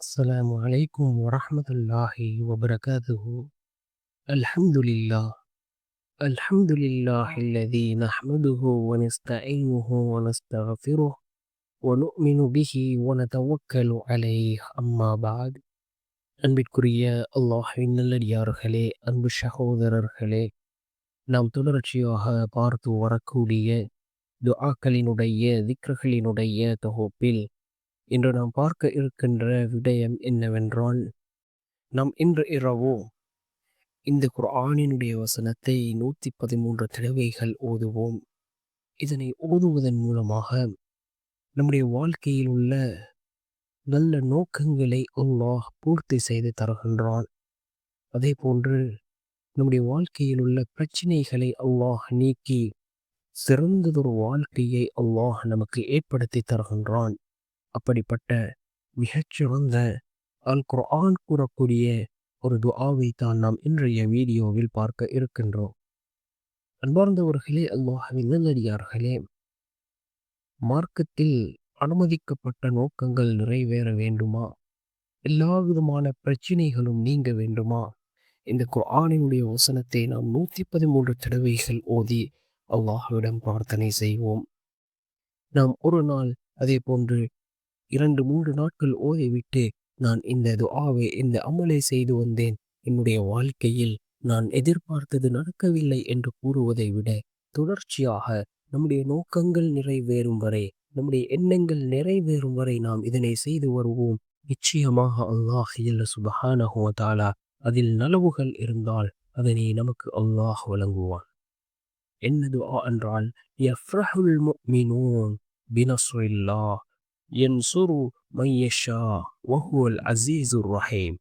السلام عليكم ورحمة الله وبركاته الحمد لله الحمد لله الذي نحمده ونستعينه ونستغفره ونؤمن به ونتوكل عليه أما بعد அன்பிற்குரிய அல்லாஹின் நல்லடியார்களே அன்பு சகோதரர்களே நாம் தொடர்ச்சியாக பார்த்து வரக்கூடிய துஆக்களினுடைய திக்ரகளினுடைய தொகுப்பில் இன்று நாம் பார்க்க இருக்கின்ற விடயம் என்னவென்றால் நாம் இன்று இரவு இந்த குர்ஆனினுடைய வசனத்தை நூற்றி பதிமூன்று தடவைகள் ஓதுவோம். இதனை ஓதுவதன் மூலமாக நம்முடைய வாழ்க்கையில் உள்ள நல்ல நோக்கங்களை அல்லாஹ் பூர்த்தி செய்து தருகின்றான். அதே போன்று நம்முடைய வாழ்க்கையில் உள்ள பிரச்சனைகளை அல்லாஹ் நீக்கி சிறந்ததொரு வாழ்க்கையை அல்லாஹ் நமக்கு ஏற்படுத்தி தருகின்றான். அப்படிப்பட்ட மிகச்சிறந்த அல் குர்ஆன் கூறக்கூடிய ஒரு துஆவை தான் நாம் இன்றைய வீடியோவில் பார்க்க இருக்கின்றோம். அன்பார்ந்தவர்களே அல்லாஹின் நல்லடியார்களே மார்க்கத்தில் அனுமதிக்கப்பட்ட நோக்கங்கள் நிறைவேற வேண்டுமா? எல்லா விதமான பிரச்சனைகளும் நீங்க வேண்டுமா? இந்த குர்ஆனினுடைய வசனத்தை நாம் நூற்றி பதிமூன்று தடவைகள் ஓதி அல்லாஹுவிடம் பிரார்த்தனை செய்வோம். நாம் ஒரு நாள் அதே போன்று இரண்டு மூன்று நாட்கள் ஓதிவிட்டு நான் இந்த துஆவை இந்த அமலை செய்து வந்தேன். என்னுடைய வாழ்க்கையில் நான் எதிர்பார்த்தது நடக்கவில்லை என்று கூறுவதை விட தொடர்ச்சியாக நம்முடைய நோக்கங்கள் நிறைவேறும் வரை நம்முடைய எண்ணங்கள் நிறைவேறும் வரை நாம் இதனை செய்து வருவோம். நிச்சயமாக அல்லாஹ் இல்ல தாலா அதில் நலவுகள் இருந்தால் அதனை நமக்கு அல்லாஹ் வழங்குவான். என்னது என்றால் எஃப்ரஹுல் மீனோன் பினஸ்ரில்லாஹ். ينصر من يشاء وهو العزيز الرحيم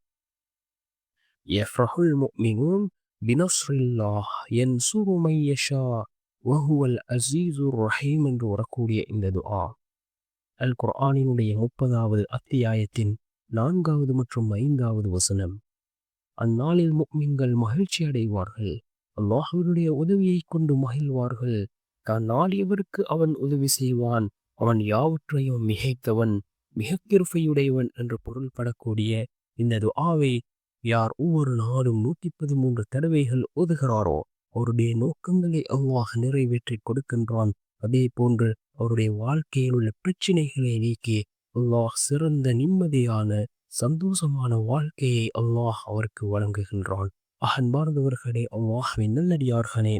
يفرح المؤمنون بنصر الله ينصر من يشاء وهو العزيز الرحيم என்று வரக்கூடிய இந்த துஆ அல் குர்ஆனினுடைய முப்பதாவது அத்தியாயத்தின் நான்காவது மற்றும் ஐந்தாவது வசனம் அந்நாளில் முக்மின்கள் மகிழ்ச்சி அடைவார்கள் அல்லாஹுடைய உதவியை கொண்டு மகிழ்வார்கள் தான் நாடியவருக்கு அவன் உதவி செய்வான் அவன் யாவற்றையும் மிகைத்தவன் மிக கிருஃபையுடையவன் என்று பொருள்படக்கூடிய இந்த துஆவை யார் ஒவ்வொரு நாளும் நூற்றி பதிமூன்று தடவைகள் ஓதுகிறாரோ அவருடைய நோக்கங்களை அவ்வாக நிறைவேற்றி கொடுக்கின்றான். அதே போன்று அவருடைய வாழ்க்கையில் உள்ள பிரச்சனைகளை நீக்கி அல்லாஹ் சிறந்த நிம்மதியான சந்தோஷமான வாழ்க்கையை அல்லாஹ் அவருக்கு வழங்குகின்றான். அகன்பார்ந்தவர்களே அல்லாஹ்வின் நல்லடியார்களே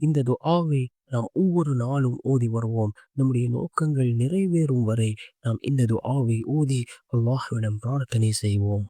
இந்த துஆவை நாம் ஒவ்வொரு நாளும் ஓதி வருவோம். நம்முடைய நோக்கங்கள் நிறைவேறும் வரை நாம் இந்த துஆவை ஓதி அல்லாஹ்விடம் பிரார்த்தனை செய்வோம்.